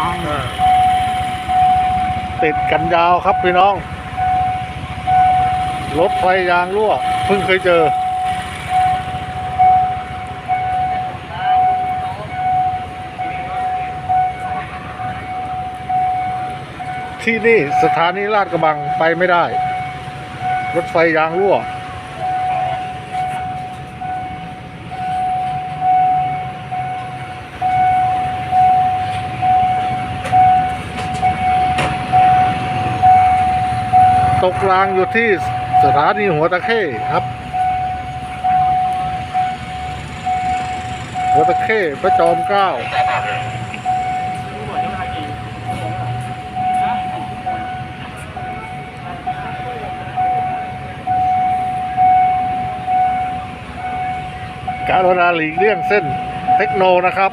างติดกันยาวครับพี่น้อง รถไฟยางรั่วเพิ่งเคยเจอ ที่นี่สถานีลาดกระบังไปไม่ได้ รถไฟยางรั่ว ตกรางอยู่ที่สถานีหัวตะเข้ครับ หัวตะเข้พระจอมเกล้าการุณาหลีกเลี่ยงเส้นเทคโนนะครับ